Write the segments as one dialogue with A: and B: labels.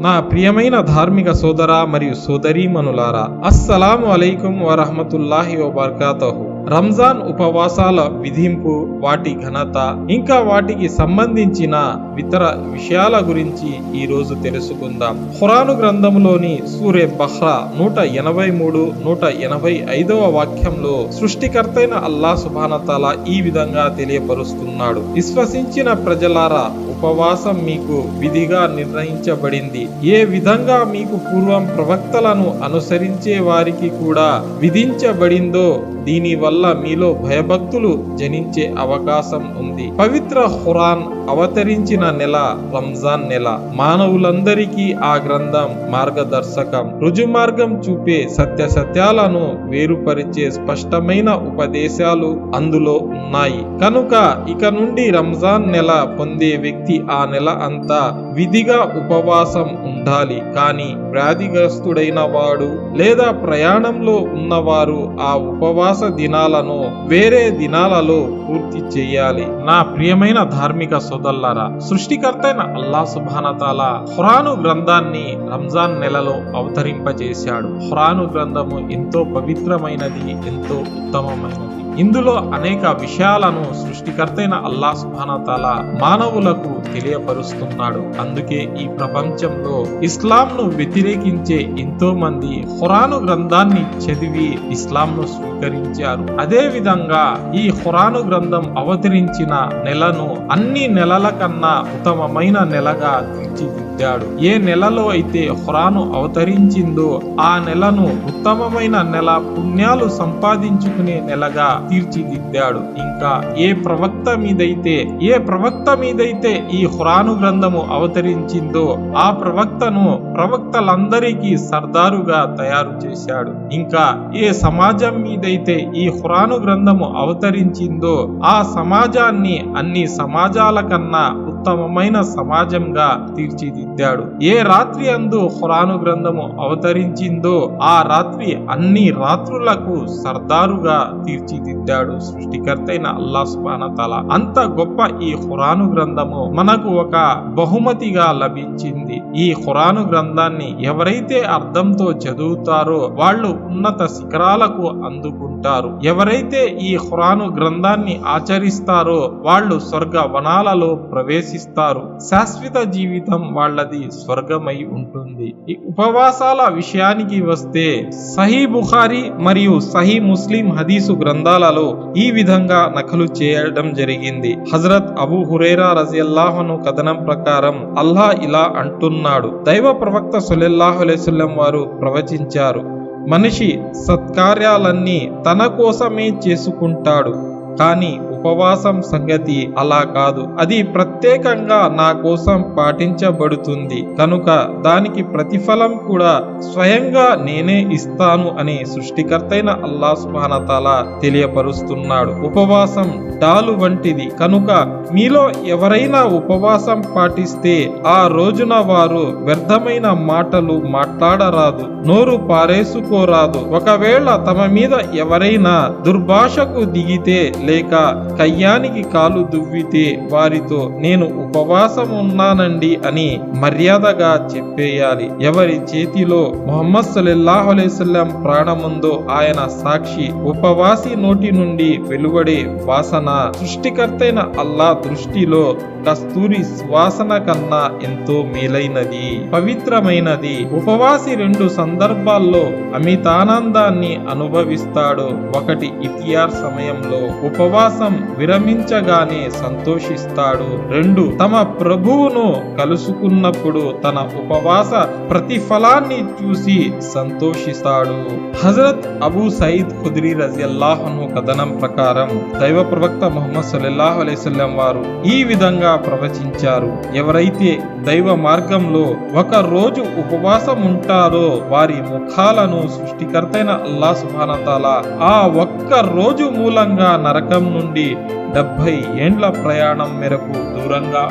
A: నా ప్రియమైన ధార్మిక సోదర మరియు సోదరీమణులారా అస్సలాము అలైకుం వరహమతుల్లాహి వబర్కాతహు. రంజాన్ ఉపవాసాల విధింపు వాటి ఘనత ఇంకా వాటికి సంబంధించిన ఇతర విషయాల గురించి ఈ రోజు తెలుసుకుందాం. ఖురాను గ్రంథంలోని సూర్య బహ్రా నూట ఎనభై మూడు నూట ఎనభై ఐదవ వాక్యంలో సృష్టికర్తైన అల్లా సుబానతాల ఈ విధంగా తెలియపరుస్తున్నాడు. విశ్వసించిన ప్రజలారా ఉపవాసం మీకు విధిగా నిర్ణయించబడింది. ఏ విధంగా మీకు పూర్వం ప్రవక్తలను అనుసరించే వారికి కూడా విధించబడిందో దీని వల్ల మీలో భయభక్తులు జనించే అవకాశం ఉంది. పవిత్ర ఖురాన్ అవతరించిన నెల రంజాన్ నెల. మానవులందరికీ ఆ గ్రంథం మార్గదర్శకం. రుజుమార్గం చూపే సత్య సత్యాలను వేరుపరిచే స్పష్టమైన ఉపదేశాలు అందులో ఉన్నాయి. కనుక ఇక నుండి రంజాన్ నెల పొందే వ్యక్తి ఆ నెల అంతా విధిగా ఉపవాసం ఉండాలి. కానీ వ్యాధిగ్రస్తుడైన వాడు లేదా ప్రయాణంలో ఉన్నవారు ఆ ఉపవాస దినాలను వేరే దినాలలో పూర్తి చేయాలి. నా ప్రియమైన ధార్మిక సోదల్లారా సృష్టికర్తైన అల్లా సుబానతాల హురాను గ్రంథాన్ని రంజాన్ నెలలో అవతరింపజేశాడు. హురాను గ్రంథము ఎంతో పవిత్రమైనది ఎంతో ఉత్తమమైనది. ఇందులో అనేక విషయాలను సృష్టికర్తైన అల్లా సుభానతాల మానవులకు తెలియపరుస్తున్నాడు. అందుకే ఈ ప్రపంచంలో ఇస్లాం ను వ్యతిరేకించే ఎంతో మంది ఖురాను గ్రంథాన్ని చదివి ఇస్లాం ను స్వీకరించారు. అదే విధంగా ఈ ఖురాను గ్రంథం అవతరించిన నెలను అన్ని నెలల కన్నా ఉత్తమమైన నెలగా తీర్చిదిద్దాడు. ఏ నెలలో అయితే ఖురాను అవతరించిందో ఆ నెలను ఉత్తమమైన నెల పుణ్యాలు సంపాదించుకునే నెలగా తీర్చిదిద్దాడు. ఇంకా ఏ ప్రవక్త మీదైతే ఏ ప్రవక్త మీదైతే ఈ ఖురాను గ్రంథము అవతరించిందో ఆ ప్రవక్తను ప్రవక్తలందరికీ సర్దారుగా తయారు చేశాడు. ఇంకా ఏ సమాజం మీదైతే ఈ ఖురాను గ్రంథము అవతరించిందో ఆ సమాజాన్ని అన్ని సమాజాల కన్నా ఉత్తమమైన సమాజంగా తీర్చిదిద్దాడు. ఏ రాత్రి అందు ఖురాను గ్రంథము అవతరించిందో ఆ రాత్రి అన్ని రాత్రులకు సర్దారుగా తీర్చిదిద్దాడు సృష్టికర్తైన అల్లా సుబానతల అంత గొప్ప ఈ ఖురాను గ్రంథము మనకు ఒక బహుమతిగా లభించింది. ఈ ఖురాను గ్రంథాన్ని ఎవరైతే అర్థంతో చదువుతారో వాళ్ళు ఉన్నత శిఖరాలకు అందుకుంటారు. ఎవరైతే ఈ ఖురాను గ్రంథాన్ని ఆచరిస్తారో వాళ్ళు స్వర్గ వనాలలో ప్రవేశిస్తారు. శాశ్వత జీవితం వాళ్ళది స్వర్గమై ఉంటుంది. ఈ ఉపవాసాల విషయానికి వస్తే సహీ బుఖారి మరియు సహీ ముస్లిం హదీసు గ్రంథాలలో ఈ విధంగా నకలు చేయడం జరిగింది. హజరత్ అబు హురేరా రజియల్లాహను కథనం ప్రకారం అల్లా ఇలా అంటున్నాడు. దైవ ప్రవక్త సులెల్లాహు అలైస్లం వారు ప్రవచించారు. మనిషి సత్కార్యాలన్నీ తన కోసమే చేసుకుంటాడు. కానీ ఉపవాసం సంగతి అలా కాదు. అది ప్రత్యేకంగా నా కోసం పాటించబడుతుంది. కనుక దానికి ప్రతిఫలం కూడా స్వయంగా నేనే ఇస్తాను అని సృష్టికర్తైన అల్లా తెలియపరుస్తున్నాడు. ఉపవాసం డాలు వంటిది. కనుక మీలో ఎవరైనా ఉపవాసం పాటిస్తే ఆ రోజున వారు వ్యర్థమైన మాటలు మాట్లాడరాదు. నోరు పారేసుకోరాదు. ఒకవేళ తమ మీద ఎవరైనా దుర్భాషకు దిగితే లేక కయ్యానికి కాలు దువ్వితే వారితో నేను ఉపవాసం ఉన్నానండి అని మర్యాదగా చెప్పేయాలి. ఎవరి చేతిలో మొహమ్మద్ సల్లల్లాహు అలైవల్లం ప్రాణముందో ఆయన సాక్షి ఉపవాసి నోటి నుండి వెలువడే వాసన సృష్టికర్తైన అల్లా దృష్టిలో కస్తూరి సువాసన కన్నా ఎంతో మేలైనది. పవిత్రమైనది. ఉపవాసి రెండు సందర్భాల్లో అమితానందాన్ని అనుభవిస్తాడు. ఒకటి ఇతియార్ సమయంలో ఉపవాసం విరమించగానే సంతోషిస్తాడు. రెండు తమ ప్రభువును కలుసుకున్నప్పుడు తన ఉపవాస ప్రతిఫలాన్ని చూసి సంతోషిస్తాడు. హజరత్ అబూ సయీద్ ఖుద్రీ రజియల్లాహను కథనం ప్రకారం దైవ ప్రవక్త మొహమ్మద్ సల్లల్లాహు అలైస్లం వారు ఈ విధంగా ప్రవచించారు. ఎవరైతే దైవ మార్గంలో ఒక రోజు ఉపవాసం ఉంటారో వారి ముఖాలను సృష్టికర్తైన అల్లా సుభానతాల ఆ ఒక్క రోజు మూలంగా నరకం నుండి డెబ్బై ఏండ్ల ప్రయాణం మేరకు దూరంగా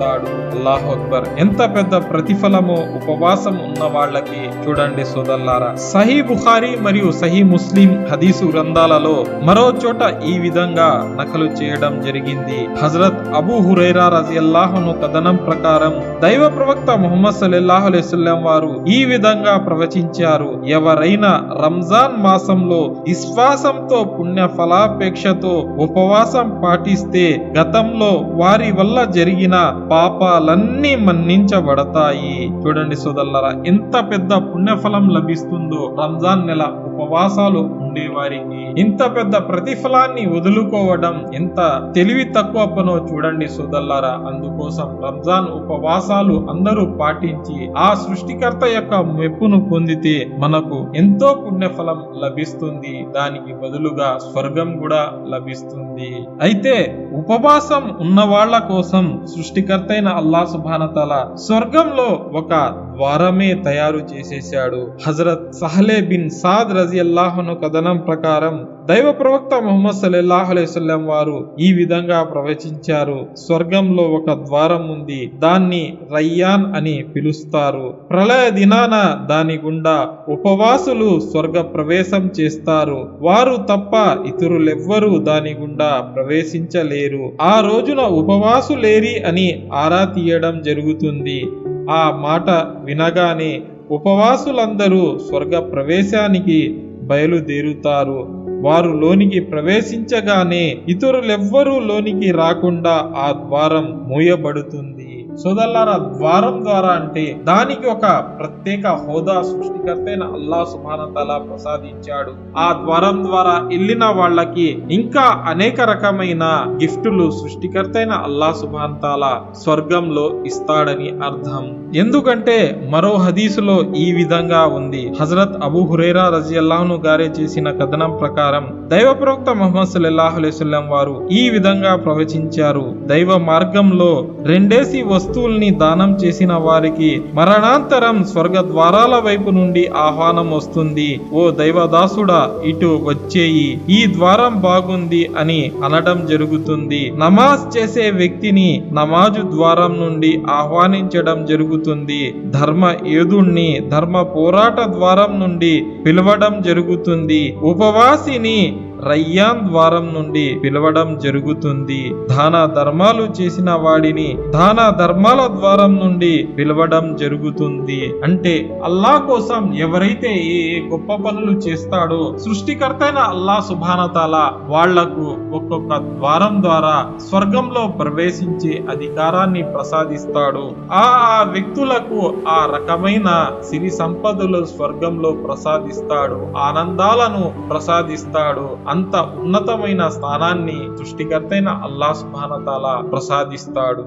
A: ఉంచుతాడు అల్లాహ్ అక్బర్. ఎంత పెద్ద ప్రతిఫలమో ఉపవాసం ఉన్న వాళ్ళకి చూడండి సోదల్లారా సహీ బుఖారీ మరియు సహీ ముస్లిం హదీసు గ్రంథాలలో మరో చోట ఈ విధంగా నకలు చేయడం జరిగింది. హజరత్ అబూ హురైరా రజియల్లాహును కథనం ప్రకారం దైవ ప్రవక్త ముహమ్మద్ సల్లల్లాహు అలైహి వారు ఈ విధంగా ప్రవచించారు. ఎవరైనా రంజాన్ మాసంలో విశ్వాసంతో పుణ్య ఫలాపేక్షతో ఉపవాసం పాటిస్తే గతంలో వారి వల్ల జరిగిన పాపాలన్నీ మన్నించబడతాయి. చూడండి సోదల్లరా ఎంత పెద్ద పుణ్యఫలం లభిస్తుందో రంజాన్ నెల ఉపవాసాలు ఉండేవారికి. ఇంత పెద్ద ప్రతిఫలాన్ని వదులుకోవడం ఎంత తెలివి తక్కువ పనో చూడండి సోదల్లారా అందుకోసం రంజాన్ ఉపవాసాలు అందరూ పాటించి ఆ సృష్టికర్త యొక్క మెప్పును పొందితే మనకు ఎంతో పుణ్యఫలం లభిస్తుంది. దానికి బదులుగా స్వర్గం కూడా లభిస్తుంది. అయితే ఉపవాసం ఉన్న వాళ్ళ కోసం సృష్టికర్త అయిన అల్లా సుభానతల స్వర్గంలో ఒక ద్వారమే తయారు చేసేశాడు. హజరత్ సహలే బిన్ సాద్ రజి అల్లాహను కథనం ప్రకారం దైవ ప్రవక్త మొహమ్మద్ సల్లల్లాహు అలైహి వారు ఈ విధంగా ప్రవచించారు. స్వర్గంలో ఒక ద్వారం ఉంది. దాన్ని రయ్యాన్ అని పిలుస్తారు. ప్రళయ దినాన దాని గుండా ఉపవాసులు స్వర్గ ప్రవేశం చేస్తారు. వారు తప్ప ఇతరులెవ్వరూ దాని గుండా ప్రవేశించలేరు. ఆ రోజున ఉపవాసులేరి అని ఆరా తీయడం జరుగుతుంది. ఆ మాట వినగానే ఉపవాసులందరూ స్వర్గ ప్రవేశానికి బయలుదేరుతారు. వారు లోనికి ప్రవేశించగానే ఇతరులెవ్వరూ లోనికి రాకుండా ఆ ద్వారం మూయబడుతుంది. సోదల్లారా ద్వారం ద్వారా అంటే దానికి ఒక ప్రత్యేక హోదా సృష్టికర్తైన అల్లా సుభానతలా ప్రసాదించాడు. ఆ ద్వారం ద్వారా వెళ్ళిన వాళ్ళకి ఇంకా అనేక రకమైన గిఫ్టులు సృష్టికర్తైన అల్లా సుభానతాల స్వర్గంలో ఇస్తాడని అర్థం. ఎందుకంటే మరో హదీసులో ఈ విధంగా ఉంది. హజరత్ అబు హురేరా రజియల్లాహును గారే చేసిన కథనం ప్రకారం దైవ ప్రవక్త ముహమ్మద్ సల్లల్లాహు వారు ఈ విధంగా ప్రవచించారు. దైవ మార్గంలో రెండేసి వస్తు వస్తువుల్ని దానం చేసిన వారికి మరణాంతరం స్వర్గ ద్వారాల వైపు నుండి ఆహ్వానం వస్తుంది. ఓ దైవదాసుడా ఇటు వచ్చేయి. ఈ ద్వారం బాగుంది అని అనడం జరుగుతుంది. నమాజ్ చేసే వ్యక్తిని నమాజు ద్వారం నుండి ఆహ్వానించడం జరుగుతుంది. ధర్మ ఏదుణ్ణి ధర్మ పోరాట ద్వారం నుండి పిలవడం జరుగుతుంది. ఉపవాసిని రయ్యాన్ ద్వారం నుండి పిలవడం జరుగుతుంది. దాన ధర్మాలు చేసిన వాడిని దాన ధర్మాల ద్వారం నుండి పిలవడం జరుగుతుంది. అంటే అల్లా కోసం ఎవరైతే ఏ గొప్ప పనులు చేస్తాడో సృష్టికర్తైన అల్లా సుభానతాల వాళ్ళకు ఒక్కొక్క ద్వారం ద్వారా స్వర్గంలో ప్రవేశించే అధికారాన్ని ప్రసాదిస్తాడు. ఆ ఆ వ్యక్తులకు ఆ రకమైన సిరి సంపదలు స్వర్గంలో ప్రసాదిస్తాడు. ఆనందాలను ప్రసాదిస్తాడు. అంత ఉన్నతమైన స్థానాన్ని సృష్టికర్తైన అల్లా సుభానతాల ప్రసాదిస్తాడు.